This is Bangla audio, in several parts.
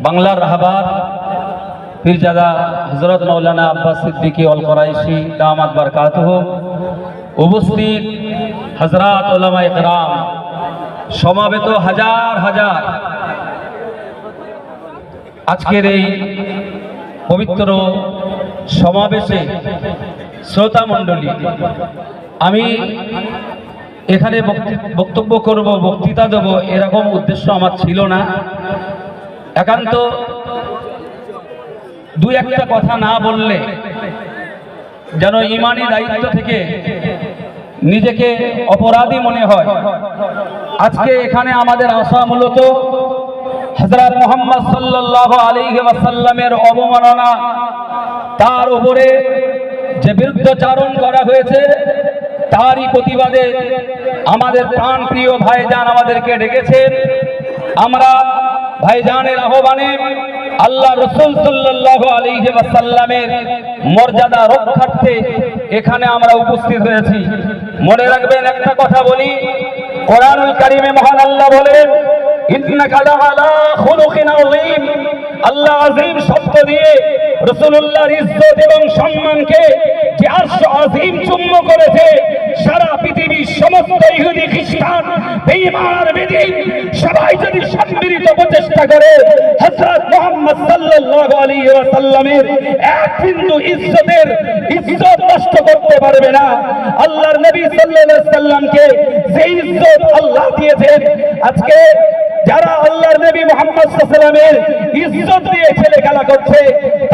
বাংলার রাহবার পীরজাদা হজরত মৌলানা আব্বাস সিদ্দিকী অল করাইশি দামাত বারকাতহ উপস্থিত হজরত ওলামা ইকরাম সমাবেত হাজার হাজার। আজকের এই পবিত্র সমাবেশে শ্রোতা মণ্ডলী, আমি এখানে বক্তি- বক্তব্য করব, বক্তৃতা দেব, এরকম উদ্দেশ্য আমার ছিল না। একান্ত। দু একটা কথা না বললে যেন ইমানি দায়িত্ব থেকে নিজেকে অপরাধী মনে হয়। আজকে এখানে আমাদের আসা মূলত হজরত মোহাম্মদ সাল্লাহ আলী ওয়াসাল্লামের অবমাননা, তার উপরে যে বিরুদ্ধচারণ করা হয়েছে, তারই প্রতিবাদে আমাদের প্রাণ প্রিয় ভাইজান আমাদেরকে ডেকেছেন। আমরা ভাইজানের আহ্বানে আল্লাহ রসুল সাল্লাহ আলী ওয়াসাল্লামের মর্যাদা রক্ষার্থে এখানে আমরা উপস্থিত হয়েছি। মনে রাখবেন, একটা কথা বলি, কোরআনুল কারিমে মহান আল্লাহ বলেন আল্লাহ আজিম শব্দ দিয়ে রাসূলুল্লাহর ইজ্জত এবং সম্মানকে যে আরশ আযীম চুম্ব করেছে, সারা পৃথিবীর সমস্ত ইহুদি খ্রিস্টান সবাই যদি সম্মিলিত প্রচেষ্টা করে, হযরত মুহাম্মদ সাল্লাল্লাহু আলাইহি ওয়াসাল্লামের এক বিন্দু ইজ্জতের ইজ্জত নষ্ট করতে পারবে না। আল্লাহর নবী সাল্লাল্লাহু সাল্লামকে যে ইজ্জত আল্লাহ দিয়েছেন। আজকে যারা আল্লাহর নবী মোহাম্মদ সাল্লামের ইজ্জত দিয়ে ছেলে খেলা করছে,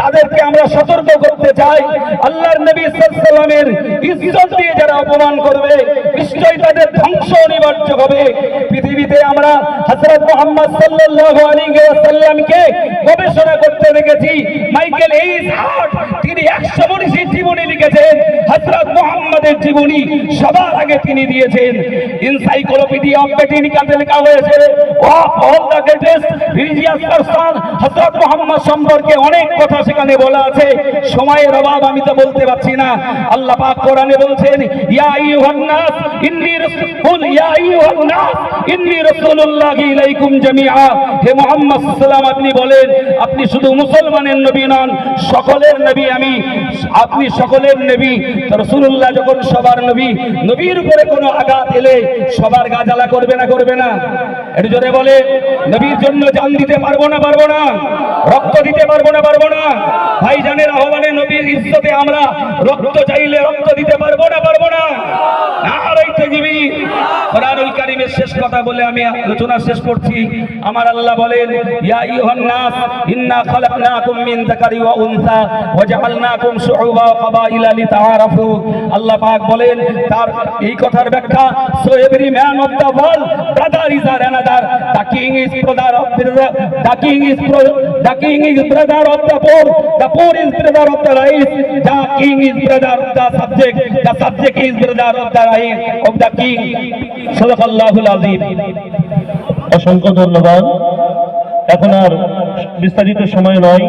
তাদেরকে আমরা সতর্ক করতে চাই। আল্লাহর নবী সাল্লামের ইজ্জত দিয়ে যারা অপমান করবে, নিশ্চয়ই তাদের ধ্বংস অনিবার্য হবে। পৃথিবীতে আমরা হযরত মোহাম্মদ সাল্লাল্লাহু আলাইহি ওয়াসাল্লামকে গবেষণা করতে দেখেছি। মাইকেল এইস হার্ট তিনি 100 মনীষীর জীবনী লিখেছেন। হযরত মোহাম্মদের জীবনী সবার আগে তিনি দিয়েছেন। এনসাইক্লোপিডিয়া অফ বেটিনিকাতে লেখা হয়েছে of all the greatest religious person হযরত মোহাম্মদ সম্পর্কে অনেক কথা সেখানে বলা আছে। সময়ের অভাব, আমি তো বলতে পারছি না। আল্লাহ পাক কোরআনে বলছেন, ইয়া আইয়ুহান নাস ইন্নী রাসূল ইয়া আইয়ুহান নাস ইন্নী রাসূলুল্লাহি ইলাইকুম জামিআ। হে মুহাম্মদ, সাল্লাম, আপনি বলেন, আপনি শুধু মুসলমানের নবী নন, সকলের নবী আমি, আপনি সকলের নবী। রাসূলুল্লাহ যখন সবার নবী, নবীর উপরে কোনো আঘাত এলে সবার গা জ্বালা করবে না করবে না। একটু জোরে বলে, নবীর জন্য জান দিতে পারব না পারব না। রক্ত দিতে পারব না পারব না। ভাই জানের আহ্বানে নবীর ইজ্জতে আমরা রক্ত চাইলে রক্ত দিতে পারব না পারব না। কারীমের শেষ কথা বলে আমি আলোচনা শেষ করছি। আমার আল্লাহ বলেন, ইয়া আইয়ুহান নাস ইন্না খালাকনাকুম মিন যাকারি ওয়া উনসা ওয়া জাআলনাকুম শুউবা ওয়া কাবাইলা লিতাআরাফু। আল্লাহ পাক বলেন, তার এই কথার ব্যাখ্যা so every man of the world, brother is R another the is brother of the king is the is brother of the poor the poor is brother of the rice the king is brother of the subject the subject is brother of the rice, of the king. আজিম অসংখ্য ধন্যবাদ। এখন আর বিস্তারিত সময় নয়।